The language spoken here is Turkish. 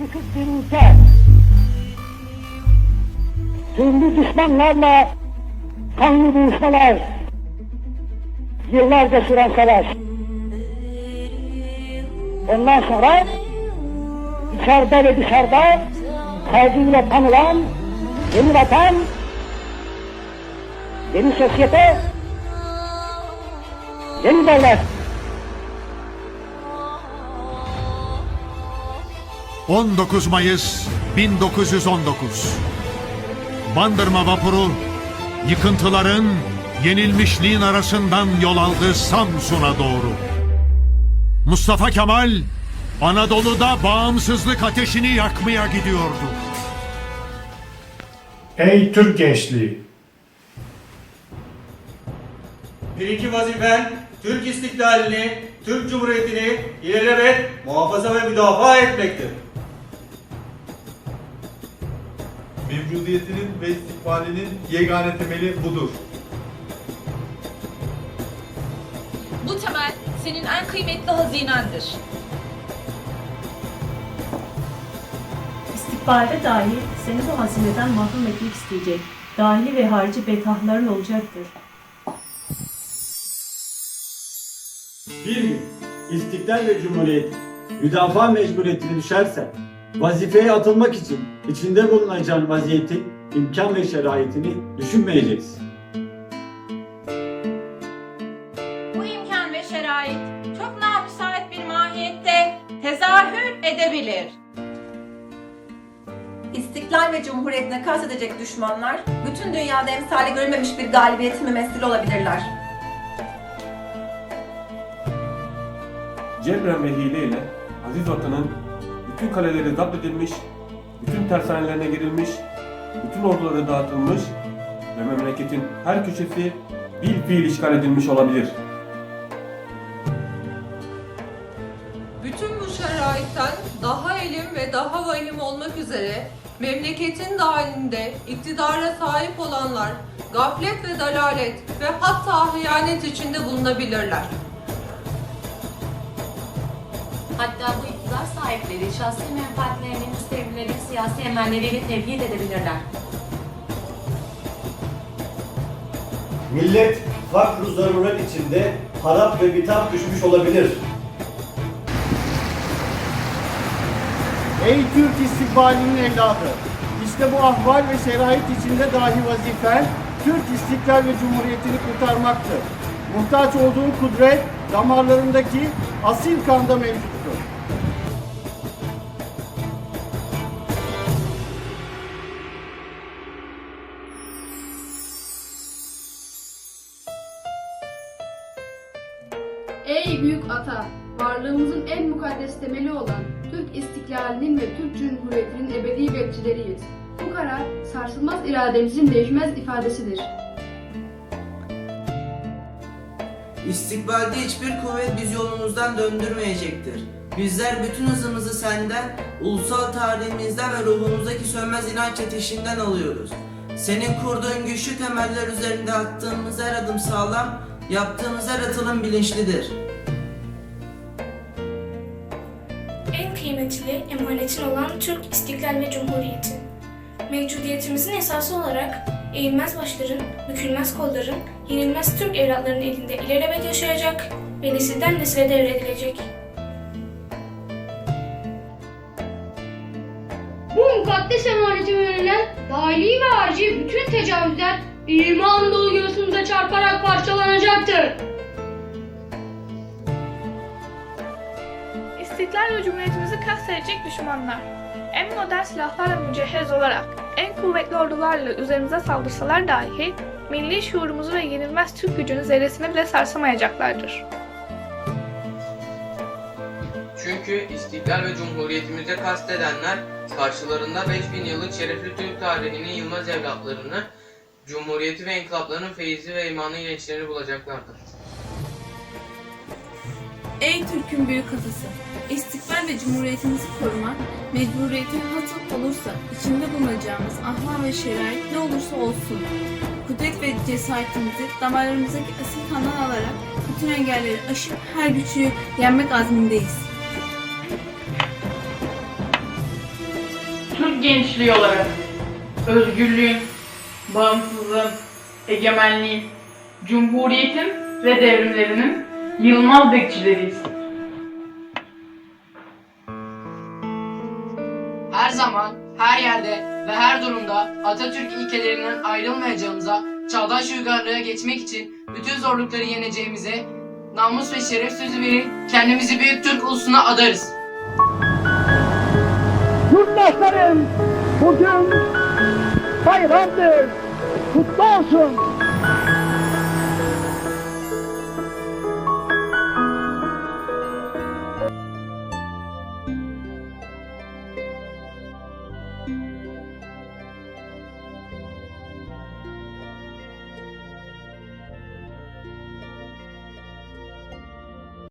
yıkık bir ülke. Türlü düşmanlarla kanlı buluşmalar, yıllarca süren savaş. Ondan sonra içeride ve dışarıda saygıyla tanılan yeni vatan, yeni sosyete, yeni devlet. 19 Mayıs 1919 Bandırma vapuru yıkıntıların yenilmişliğin arasından yol aldı Samsun'a doğru. Mustafa Kemal Anadolu'da bağımsızlık ateşini yakmaya gidiyordu. Ey Türk gençliği! Birinci vazifen Türk istiklalini, Türk Cumhuriyeti'ni ilelebet muhafaza ve müdafaa etmektir. Mevcudiyetinin ve istikbalinin yegane temeli budur. Bu temel senin en kıymetli hazinendir. İstikbalde dahi seni bu hazineden mahrum etmek isteyecek dahili ve harici betahların olacaktır. Bir gün istiklal ve cumhuriyet müdafaa mecburiyetine düşerse vazifeye atılmak için içinde bulunacağın vaziyetin imkan ve şeraitini düşünmeyeceksin. Bu imkan ve şerait çok namüsait bir mahiyette tezahür edebilir. İstiklal ve Cumhuriyetine kastedecek düşmanlar, bütün dünyada emsali görülmemiş bir galibiyetin mümessili olabilirler. Cebren ve hileyle aziz vatanın bütün kaleleri zapt edilmiş, bütün tersanelerine girilmiş, bütün orduları dağıtılmış ve memleketin her köşesi bir fiil işgal edilmiş olabilir. Bütün bu şeraitten daha elim ve daha vahim olmak üzere memleketin dahilinde iktidara sahip olanlar gaflet ve dalalet ve hatta hıyanet içinde bulunabilirler. Hatta bu iktidar sahipleri şahsi menfaatlerini müstevlilerin siyasi emelleriyle tevhid edebilirler. Millet fakr zaruret içinde harap ve bitap düşmüş olabilir. Ey Türk istikbalinin evladı! İşte bu ahval ve şerait içinde dahi vazifen Türk istiklal ve cumhuriyetini kurtarmaktır. Muhtaç olduğun kudret damarlarındaki asil kanda mevcuttur. Ey büyük ata! Varlığımızın en mukaddes temeli olan Türk istiklalinin ve Türk Cumhuriyeti'nin ebedi bekçileriyiz. Bu karar sarsılmaz irademizin değişmez ifadesidir. İstikbalde hiçbir kuvvet biz yolumuzdan döndürmeyecektir. Bizler bütün hızımızı senden, ulusal tarihimizden ve ruhumuzdaki sönmez inanç ateşinden alıyoruz. Senin kurduğun güçlü temeller üzerinde attığımız her adım sağlam, yaptığımız her atılım bilinçlidir. En kıymetli emanetin olan Türk İstiklal ve Cumhuriyeti. Mevcudiyetimizin esası olarak eğilmez başların, bükülmez kolların, yenilmez Türk evlatlarının elinde ilelebet yaşayacak ve nesilden nesile devredilecek. Bu mukaddes emanete verilen dahili ve harici bütün tecavüzler iman dolu göğsümüze çarparak parçalanacaktır. İstiklal ve Cumhuriyetimizi kastedecek düşmanlar, en modern silahlarla mücehhez olarak, en kuvvetli ordularla üzerimize saldırsalar dahi, milli şuurumuzu ve yenilmez Türk gücünü zerresine bile sarsamayacaklardır. Çünkü istiklal ve cumhuriyetimize kastedenler karşılarında 5000 yıllık şerefli Türk tarihinin yılmaz evlatlarını, cumhuriyeti ve inkılaplarının feyzi ve imanı gençlerini bulacaklardır. Ey Türk'ün büyük atası! İstiklal ve cumhuriyetimizi korumak, mecburiyetin hasıl olursa içinde bulunacağımız ahlak ve şerait ne olursa olsun, kudret ve cesaretimizi damarlarımızdaki asil kandan alarak bütün engelleri aşıp her güçlüğü yenmek azmindeyiz. gençliği olarak özgürlüğün, bağımsızlığın, egemenliğin, cumhuriyetin ve devrimlerinin yılmaz bekçileriyiz. Her zaman, her yerde ve her durumda Atatürk ilkelerinden ayrılmayacağımıza, çağdaş uygarlığa geçmek için bütün zorlukları yeneceğimize, namus ve şeref sözü verip kendimizi büyük Türk ulusuna adarız. Yurttaşlarım bugün bayramdır, kutlu olsun.